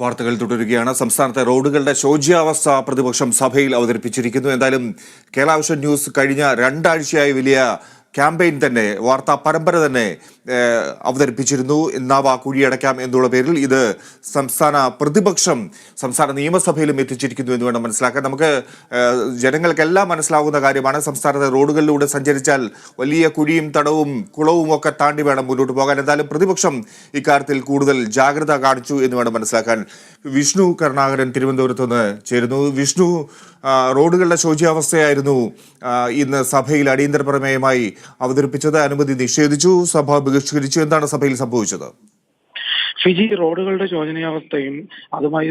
വാർത്തകൾ തുടരുകയാണ്. സംസ്ഥാനത്തെ റോഡുകളുടെ ശോച്യാവസ്ഥ പ്രതിപക്ഷം സഭയിൽ അവതരിപ്പിച്ചിരിക്കുന്നു. എന്തായാലും കേരളാവിഷൻ ന്യൂസ് കഴിഞ്ഞ രണ്ടാഴ്ചയായി വലിയ ക്യാമ്പയിൻ തന്നെ വാർത്താ പരമ്പര തന്നെ അവതരിപ്പിച്ചിരുന്നു. നാവ കുഴിയടയ്ക്കാം എന്നുള്ള പേരിൽ ഇത് സംസ്ഥാന പ്രതിപക്ഷം സംസ്ഥാന നിയമസഭയിലും എത്തിച്ചിരിക്കുന്നു എന്ന് വേണം മനസ്സിലാക്കാൻ. നമുക്ക് ജനങ്ങൾക്കെല്ലാം മനസ്സിലാവുന്ന കാര്യമാണ് സംസ്ഥാനത്തെ റോഡുകളിലൂടെ സഞ്ചരിച്ചാൽ വലിയ കുഴിയും തടവും കുളവും ഒക്കെ താണ്ടി വേണം മുന്നോട്ട് പോകാൻ. എന്തായാലും പ്രതിപക്ഷം ഇക്കാര്യത്തിൽ കൂടുതൽ ജാഗ്രത കാണിച്ചു എന്ന് വേണം മനസ്സിലാക്കാൻ. വിഷ്ണു കരുണാകരൻ തിരുവനന്തപുരത്ത് നിന്ന് ചേരുന്നു. വിഷ്ണു റോഡുകളുടെ ശോച്യാവസ്ഥയായിരുന്നു ഇന്ന് സഭയിൽ അടിയന്തര പ്രമേയമായി അവതരിപ്പിച്ചത് അനുമതി നിഷേധിച്ചു. സഭ ബഹിഷ്കരിച്ചു. എന്താണ് സഭയിൽ സംഭവിച്ചത്? ഫിജി റോഡുകളുടെ ശോചനീയാവസ്ഥയും അതുമായി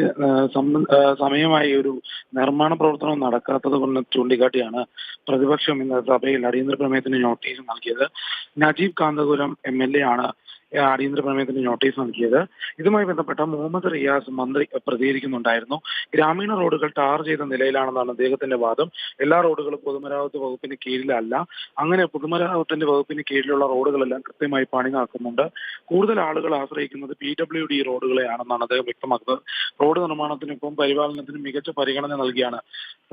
സമയമായി ഒരു നിർമ്മാണ പ്രവർത്തനം നടക്കാത്തത് കൊണ്ട് ചൂണ്ടിക്കാട്ടിയാണ് പ്രതിപക്ഷം ഇന്ന് സഭയിൽ അടിയന്തര പ്രമേയത്തിന് നോട്ടീസ് നൽകിയത്. Najeeb Kanthapuram M L A ആണ് അടിയന്തര പ്രമേയത്തിന് നോട്ടീസ് നൽകിയത്. ഇതുമായി ബന്ധപ്പെട്ട മുഹമ്മദ് റിയാസ് മന്ത്രി പ്രതികരിക്കുന്നുണ്ടായിരുന്നു. ഗ്രാമീണ റോഡുകൾ ടാർ ചെയ്ത നിലയിലാണെന്നാണ് അദ്ദേഹത്തിന്റെ വാദം. എല്ലാ റോഡുകളും പൊതുമരാമത്ത് വകുപ്പിന് കീഴിലല്ല. അങ്ങനെ പൊതുമരാമത്തിന്റെ വകുപ്പിന് കീഴിലുള്ള റോഡുകളെല്ലാം കൃത്യമായി പണി നടക്കുന്നുണ്ട് കൂടുതൽ ആളുകൾ ആശ്രയിക്കുന്നത് പി ഡബ്ല്യു ഡി റോഡുകളെയാണെന്നാണ് അദ്ദേഹം വ്യക്തമാക്കുന്നത്. റോഡ് നിർമ്മാണത്തിനൊപ്പം പരിപാലനത്തിനും മികച്ച പരിഗണന നൽകിയാണ്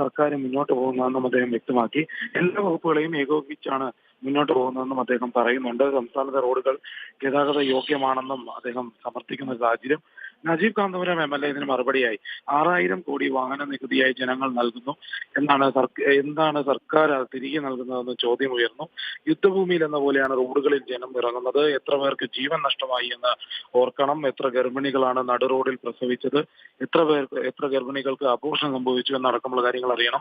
സർക്കാർ മുന്നോട്ട് പോകുന്നതെന്നും അദ്ദേഹം വ്യക്തമാക്കി. എല്ലാ വകുപ്പുകളെയും ഏകോപിപ്പിച്ചാണ് മുന്നോട്ട് പോകുന്നതെന്നും അദ്ദേഹം പറയുന്നുണ്ട്. സംസ്ഥാനത്തെ റോഡുകൾ ഗതാഗത യോഗ്യമാണെന്നും അദ്ദേഹം സമർത്ഥിക്കുന്ന സാഹചര്യം. Najeeb Kanthapuram M L A ഇതിന് മറുപടിയായി. ആറായിരം കോടി വാഹന നികുതിയായി ജനങ്ങൾ നൽകുന്നു. എന്നാണ് എന്താണ് സർക്കാർ തിരികെ നൽകുന്നതെന്ന് ചോദ്യം ഉയർന്നു. യുദ്ധഭൂമിയിൽ എന്ന പോലെയാണ് റോഡുകളിൽ ജനം ഇറങ്ങുന്നത്. എത്ര പേർക്ക് ജീവൻ നഷ്ടമായി എന്ന് ഓർക്കണം. എത്ര ഗർഭിണികളാണ് നടു റോഡിൽ പ്രസവിച്ചത്. എത്ര പേർക്ക് എത്ര ഗർഭിണികൾക്ക് അപോഷണം സംഭവിച്ചു എന്നടക്കമുള്ള കാര്യങ്ങൾ അറിയണം.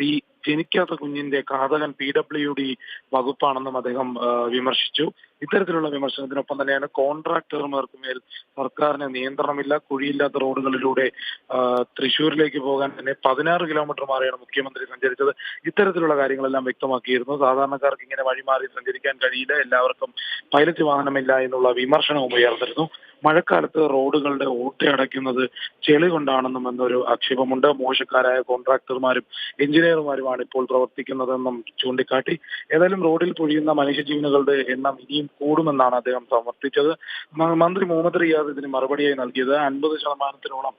ഈ ജനിക്കാത്ത കുഞ്ഞിന്റെ ഘാതകൻ പി ഡബ്ല്യു ഡി വകുപ്പാണെന്നും അദ്ദേഹം വിമർശിച്ചു. ഇത്തരത്തിലുള്ള വിമർശനത്തിനൊപ്പം തന്നെയാണ് കോൺട്രാക്ടർമാർക്ക് മേൽ സർക്കാരിന് നിയന്ത്രണമില്ല കുഴിയില്ലാത്ത റോഡുകളിലൂടെ തൃശൂരിലേക്ക് പോകാൻ തന്നെ പതിനാറ് കിലോമീറ്റർ മാറിയാണ് മുഖ്യമന്ത്രി സഞ്ചരിച്ചത്. ഇത്തരത്തിലുള്ള കാര്യങ്ങളെല്ലാം വ്യക്തമാക്കിയിരുന്നു. സാധാരണക്കാർക്ക് ഇങ്ങനെ വഴിമാറി സഞ്ചരിക്കാൻ കഴിയില്ല. എല്ലാവർക്കും പൈലറ്റ് വാഹനമില്ല എന്നുള്ള വിമർശനവും ഉയർന്നിരുന്നു. മഴക്കാലത്ത് റോഡുകളുടെ ഓട്ടയടയ്ക്കുന്നത് ചെളി കൊണ്ടാണെന്നും എന്നൊരു ആക്ഷേപമുണ്ട്. മോശക്കാരായ കോൺട്രാക്ടർമാരും എഞ്ചിനീയർമാരുമാണ് ഇപ്പോൾ പ്രവർത്തിക്കുന്നതെന്നും ചൂണ്ടിക്കാട്ടി. ഏതായാലും റോഡിൽ പൊഴിയുന്ന മനുഷ്യജീവനുകളുടെ എണ്ണം ഇനിയും കൂടുമെന്നാണ് അദ്ദേഹം സമർത്ഥിച്ചത്. മന്ത്രി മുഹമ്മദ് റിയാദ് ഇതിന് മറുപടിയായി നൽകിയത്. അൻപത് ശതമാനത്തിനോളം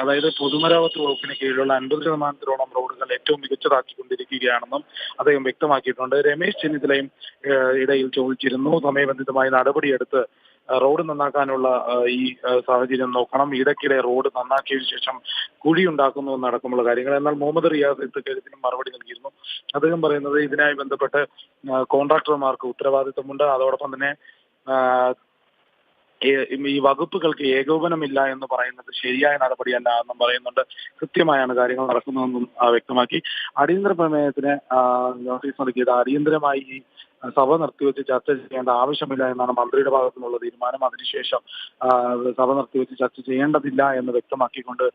അതായത് പൊതുമരാമത്ത് വകുപ്പിന് കീഴിലുള്ള അൻപത് ശതമാനത്തിലോളം റോഡുകൾ ഏറ്റവും മികച്ചതാക്കിക്കൊണ്ടിരിക്കുകയാണെന്നും അദ്ദേഹം വ്യക്തമാക്കിയിട്ടുണ്ട്. രമേശ് ചെന്നിത്തലയും ഇടയിൽ ചോദിച്ചിരുന്നു. സമയബന്ധിതമായി നടപടിയെടുത്ത് റോഡ് നന്നാക്കാനുള്ള ഈ സാഹചര്യം നോക്കണം. ഇടയ്ക്കിടെ റോഡ് നന്നാക്കിയതിനു ശേഷം കുഴി ഉണ്ടാക്കുന്നു എന്നടക്കമുള്ള കാര്യങ്ങൾ. എന്നാൽ മുഹമ്മദ് റിയാസ് ഇത്തരത്തിലും മറുപടി നൽകിയിരുന്നു. അദ്ദേഹം പറയുന്നത് ഇതിനായി ബന്ധപ്പെട്ട് കോൺട്രാക്ടർമാർക്ക് ഉത്തരവാദിത്തമുണ്ട്. അതോടൊപ്പം തന്നെ ഈ വകുപ്പുകൾക്ക് ഏകോപനമില്ല എന്ന് പറയുന്നത് ശരിയായ നടപടിയല്ല എന്നും പറയുന്നുണ്ട്. കൃത്യമായാണ് കാര്യങ്ങൾ നടക്കുന്നതെന്നും വ്യക്തമാക്കി. അടിയന്തര പ്രമേയത്തിന് നോട്ടീസ് നൽകിയത് അടിയന്തരമായി ഈ സഭ നിർത്തിവെച്ച് ചർച്ച ചെയ്യേണ്ട ആവശ്യമില്ല എന്നാണ് മന്ത്രിയുടെ ഭാഗത്തു നിന്നുള്ള തീരുമാനം. അതിനുശേഷം സഭ നിർത്തിവെച്ച് ചർച്ച ചെയ്യേണ്ടതില്ല എന്ന് വ്യക്തമാക്കിക്കൊണ്ട്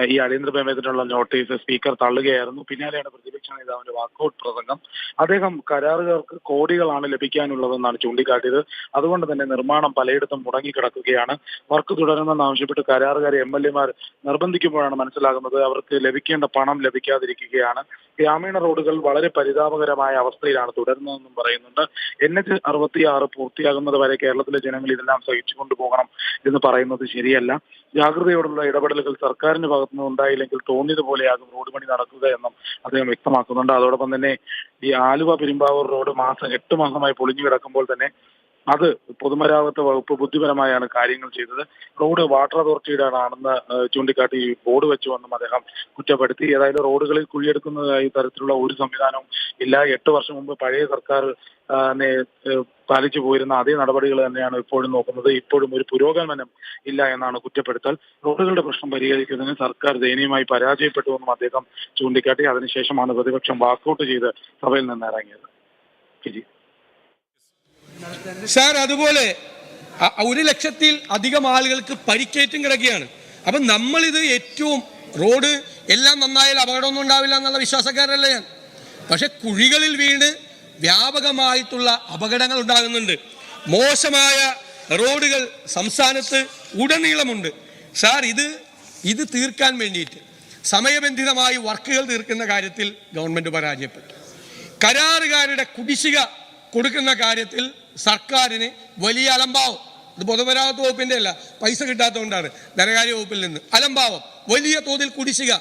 ഈ അടിയന്തര പ്രമേയത്തിനുള്ള നോട്ടീസ് സ്പീക്കർ തള്ളുകയായിരുന്നു. പിന്നാലെയാണ് പ്രതിപക്ഷ നേതാവിന്റെ വാക്കൌട്ട് പ്രസംഗം. അദ്ദേഹം കരാറുകാർക്ക് കോടികളാണ് ലഭിക്കാനുള്ളതെന്നാണ് ചൂണ്ടിക്കാട്ടിയത്. അതുകൊണ്ട് തന്നെ നിർമ്മാണം പലയിടത്തും മുടങ്ങിക്കിടക്കുകയാണ്. വർക്ക് തുടരണമെന്ന് ആവശ്യപ്പെട്ട് കരാറുകാരെ എം എൽ എമാർ നിർബന്ധിക്കുമ്പോഴാണ് മനസ്സിലാകുന്നത് അവർക്ക് ലഭിക്കേണ്ട പണം ലഭിക്കാതിരിക്കുകയാണ്. ഗ്രാമീണ റോഡുകൾ വളരെ പരിതാപകരമായ അവസ്ഥയിലാണ് തുടരുന്നതെന്നും പറയുന്നുണ്ട്. എൻ എച്ച് അറുപത്തി ആറ് പൂർത്തിയാകുന്നത് വരെ കേരളത്തിലെ ജനങ്ങൾ ഇതെല്ലാം സഹിച്ചു കൊണ്ടുപോകണം എന്ന് പറയുന്നത് ശരിയല്ല. ജാഗ്രതയോടുള്ള ഇടപെടലുകൾ സർക്കാരിന്റെ ഭാഗത്തുനിന്ന് ഉണ്ടായില്ലെങ്കിൽ തോന്നിയതുപോലെയാകും റോഡ് പണി നടക്കുക എന്നും അദ്ദേഹം വ്യക്തമാക്കുന്നുണ്ട്. അതോടൊപ്പം തന്നെ ഈ ആലുവ പെരുമ്പാവൂർ റോഡ് മാസം എട്ട് മാസമായി പൊളിഞ്ഞു കിടക്കുമ്പോൾ തന്നെ അത് പൊതുമരാമത്ത് വകുപ്പ് ബുദ്ധിപരമായാണ് കാര്യങ്ങൾ ചെയ്തത്. റോഡ് വാട്ടർ അതോറിറ്റിയുടെ ആണെന്ന് ചൂണ്ടിക്കാട്ടി ബോർഡ് വെച്ചുവെന്നും അദ്ദേഹം കുറ്റപ്പെടുത്തി. ഏതായാലും റോഡുകളിൽ കുഴിയെടുക്കുന്നതായി തരത്തിലുള്ള ഒരു സംവിധാനവും ഇല്ല. എട്ട് വർഷം മുമ്പ് പഴയ സർക്കാർ പാലിച്ചു പോയിരുന്ന അതേ നടപടികൾ തന്നെയാണ് ഇപ്പോഴും നോക്കുന്നത്. ഇപ്പോഴും ഒരു പുരോഗമനം ഇല്ല എന്നാണ് കുറ്റപ്പെടുത്തൽ. റോഡുകളുടെ പ്രശ്നം പരിഹരിക്കുന്നതിന് സർക്കാർ ദയനീയമായി പരാജയപ്പെട്ടുവെന്നും അദ്ദേഹം ചൂണ്ടിക്കാട്ടി. അതിനുശേഷമാണ് പ്രതിപക്ഷം വാക്കൌട്ട് ചെയ്ത് സഭയിൽ നിന്ന് ഇറങ്ങിയത്. സാർ അതുപോലെ ഒരു ലക്ഷത്തിൽ അധികം ആളുകൾക്ക് പരിക്കേറ്റും കിടക്കുകയാണ്. അപ്പം നമ്മളിത് ഏറ്റവും റോഡ് എല്ലാം നന്നായാൽ അപകടമൊന്നും ഉണ്ടാവില്ല എന്നുള്ള വിശ്വാസക്കാരല്ല ഞാൻ. പക്ഷെ കുഴികളിൽ വീണ് വ്യാപകമായിട്ടുള്ള അപകടങ്ങൾ ഉണ്ടാകുന്നുണ്ട്. മോശമായ റോഡുകൾ സംസ്ഥാനത്ത് ഉടനീളമുണ്ട്. സാർ ഇത് ഇത് തീർക്കാൻ വേണ്ടിയിട്ട് സമയബന്ധിതമായി വർക്കുകൾ തീർക്കുന്ന കാര്യത്തിൽ ഗവൺമെന്റ് പരാജയപ്പെട്ടു. കരാറുകാരുടെ കുടിശ്ശിക കൊടുക്കുന്ന കാര്യത്തിൽ സർക്കാരിന് വലിയ അലംഭാവം. ഇത് പൊതുമരാമത്ത് വകുപ്പിന്റെ അല്ല പൈസ കിട്ടാത്തതുകൊണ്ടാണ് ധനകാര്യ വകുപ്പിൽ നിന്ന്. അലംഭാവം വലിയ തോതിൽ കുടിശ്ശിക.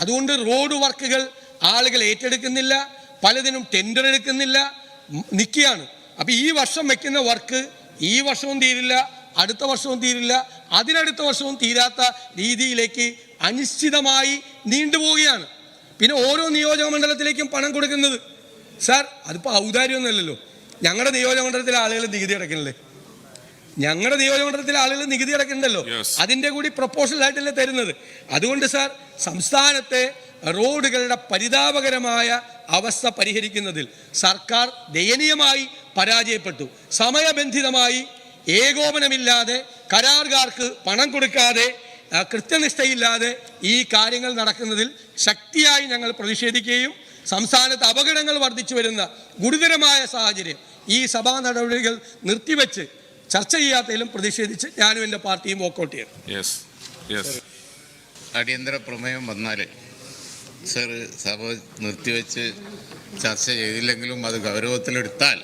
അതുകൊണ്ട് റോഡ് വർക്കുകൾ ആളുകൾ ഏറ്റെടുക്കുന്നില്ല പലതിനും ടെൻഡർ എടുക്കുന്നില്ല നിൽക്കുകയാണ്. അപ്പം ഈ വർഷം വെക്കുന്ന വർക്ക് ഈ വർഷവും തീരില്ല അടുത്ത വർഷവും തീരില്ല അതിനടുത്ത വർഷവും തീരാത്ത രീതിയിലേക്ക് അനിശ്ചിതമായി നീണ്ടുപോവുകയാണ് പിന്നെ ഓരോ നിയോജക മണ്ഡലത്തിലേക്കും പണം കൊടുക്കുന്നത്. സാർ അതിപ്പോൾ ഔദാര്യമൊന്നുമല്ലല്ലോ. ഞങ്ങളുടെ നിയോജക മണ്ഡലത്തിലെ ആളുകൾ നികുതി അടക്കണില്ലേ ഞങ്ങളുടെ നിയോജകമണ്ഡലത്തിലെ ആളുകൾ നികുതി അടക്കണ്ടല്ലോ അതിന്റെ കൂടി പ്രൊപ്പോസൽ ആയിട്ടല്ലേ തരുന്നത്. അതുകൊണ്ട് സാർ സംസ്ഥാനത്തെ റോഡുകളുടെ പരിതാപകരമായ അവസ്ഥ പരിഹരിക്കുന്നതിൽ സർക്കാർ ദയനീയമായി പരാജയപ്പെട്ടു. സമയബന്ധിതമായി ഏകോപനമില്ലാതെ കരാറുകാർക്ക് പണം കൊടുക്കാതെ കൃത്യനിഷ്ഠയില്ലാതെ ഈ കാര്യങ്ങൾ നടക്കുന്നതിൽ ശക്തിയായി ഞങ്ങൾ പ്രതിഷേധിക്കുകയും സംസ്ഥാനത്ത് അപകടങ്ങൾ വർദ്ധിച്ചു വരുന്ന ഗുരുതരമായ സാഹചര്യം ഈ സഭാ നടപടികൾ നിർത്തിവെച്ച് ചർച്ച ചെയ്യാത്തതിലും പ്രതിഷേധിച്ച് ഞാനും എന്റെ പാർട്ടിയും വോക്കൗട്ട് യെസ് അടിയന്തര പ്രമേയം വന്നാൽ സർ സഭ നിർത്തിവെച്ച് ചർച്ച ചെയ്തില്ലെങ്കിലും അത് ഗൗരവത്തിലെടുത്താൽ